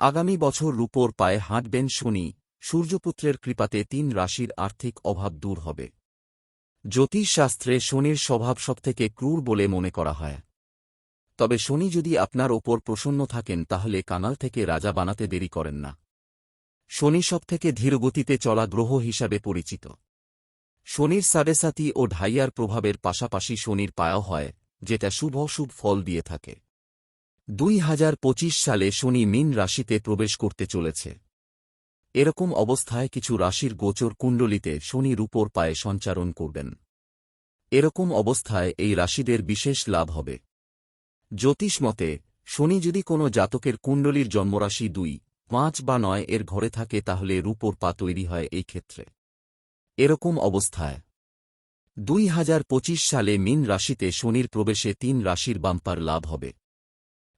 আগামী বছর রূপোর পায়ে হাঁটবেন শনি, সূর্যপুত্রের কৃপাতে তিন রাশির আর্থিক অভাব দূর হবে। জ্যোতিষশাস্ত্রে শনির স্বভাব সবথেকে ক্রূর বলে মনে করা হয়। তবে শনি যদি আপনার ওপর প্রসন্ন থাকেন তাহলে কানাল থেকে রাজা বানাতে দেরি করেন না। শনি সবথেকে ধীরগতিতে চলা গ্রহ হিসাবে পরিচিত। শনির সাড়েসাতি ও ঢাইয়ার প্রভাবের পাশাপাশি শনির পায়া হয়, যেটা শুভ শুভ ফল দিয়ে থাকে। দুই হাজার পঁচিশ সালে শনি মিন রাশিতে প্রবেশ করতে চলেছে। এরকম অবস্থায় কিছু রাশির গোচর কুণ্ডলিতে শনি রূপোর পায়ে সঞ্চারণ করবেন। এরকম অবস্থায় এই রাশিদের বিশেষ লাভ হবে। জ্যোতিষ মতে, শনি যদি কোনো জাতকের কুণ্ডলীর জন্মরাশি দুই, পাঁচ বা নয় এর ঘরে থাকে তাহলে রূপোর পা তৈরি হয় এই ক্ষেত্রে। এরকম অবস্থায়। দুই হাজার পঁচিশ সালে মিন রাশিতে শনির প্রবেশে তিন রাশির বাম্পার লাভ হবে।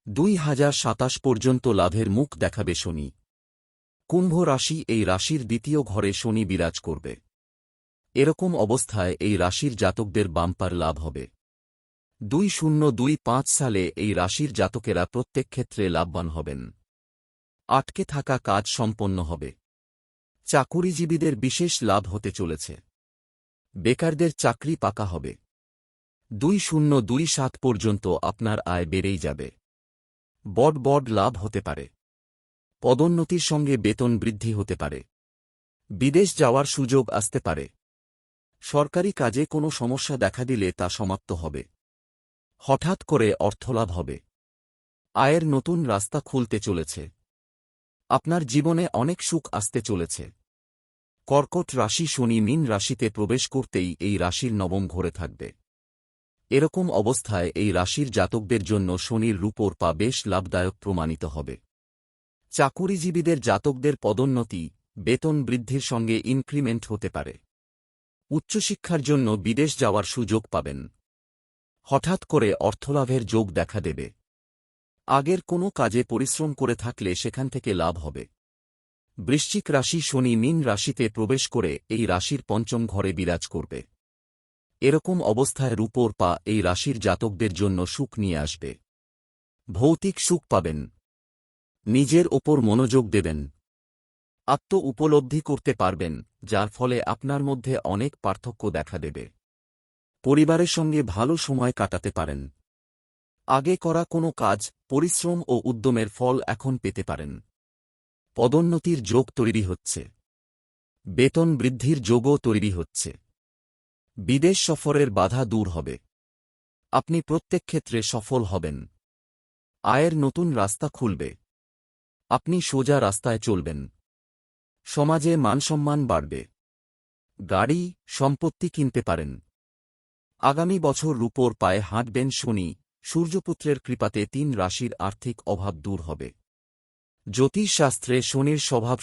দুই হাজার সাতাশ পর্যন্ত লাভের মুখ দেখাবে শনি। কুম্ভ রাশি এই রাশির দ্বিতীয় ঘরে শনি বিরাজ করবে। এরকম অবস্থায় এই রাশির জাতকদের বাম্পার লাভ হবে। দুই শূন্য দুই পাঁচ সালে এই রাশির জাতকেরা প্রত্যেক ক্ষেত্রে লাভবান হবেন। আটকে থাকা কাজ সম্পন্ন হবে। চাকুরিজীবীদের বিশেষ লাভ হতে চলেছে। বেকারদের চাকরি পাকা হবে। দুই শূন্য দুই সাত পর্যন্ত আপনার আয় বেড়েই যাবে। বড বড লাভ হতে পারে। পদোন্নতির সঙ্গে বেতন বৃদ্ধি হতে পারে। বিদেশ যাওয়ার সুযোগ আসতে পারে। সরকারি কাজে কোনো সমস্যা দেখা দিলে তা সমাপ্ত হবে। হঠাৎ করে অর্থলাভ হবে। আয়ের নতুন রাস্তা খুলতে চলেছে। আপনার জীবনে অনেক সুখ আসতে চলেছে। কর্কট রাশি শনি মিন রাশিতে প্রবেশ করতেই এই রাশির নবম ঘরে থাকবে। এরকম অবস্থায় এই রাশির জাতকদের জন্য শনির রূপোর পা বেশ লাভদায়ক প্রমাণিত হবে। চাকুরিজীবীদের জাতকদের পদোন্নতি, বেতন বৃদ্ধির সঙ্গে ইনক্রিমেন্ট হতে পারে। উচ্চশিক্ষার জন্য বিদেশ যাওয়ার সুযোগ পাবেন। হঠাৎ করে অর্থলাভের যোগ দেখা দেবে। আগের কোনো কাজে পরিশ্রম করে থাকলে সেখান থেকে লাভ হবে। বৃশ্চিক রাশি শনি মিন রাশিতে প্রবেশ করে এই রাশির পঞ্চম ঘরে বিরাজ করবে। এরকম অবস্থায় রূপোর পা এই রাশির জাতকদের জন্য সুখ নিয়ে আসবে। ভৌতিক সুখ পাবেন। নিজের ওপর মনোযোগ দেবেন। আত্ম উপলব্ধি করতে পারবেন, যার ফলে আপনার মধ্যে অনেক পার্থক্য দেখা দেবে। পরিবারের সঙ্গে ভালো সময় কাটাতে পারেন। আগে করা কোনো কাজ, পরিশ্রম ও উদ্যমের ফল এখন পেতে পারেন। পদোন্নতির যোগ তৈরি হচ্ছে। বেতন বৃদ্ধির যোগও তৈরি হচ্ছে। বিদেশ সফরের বাধা দূর হবে। আপনি প্রত্যেক ক্ষেত্রে সফল হবেন। আয়ের নতুন রাস্তা খুলবে। আপনি সোজা রাস্তায় চলবেন। সমাজে মানসম্মান বাড়বে। গাড়ি, সম্পত্তি কিনতে পারেন। আগামী বছর রূপোর পায়ে হাঁটবেন শনি। সূর্যপুত্রের কৃপাতে তিন রাশির আর্থিক অভাব দূর হবে। জ্যোতিষশাস্ত্রে শনির স্বভাব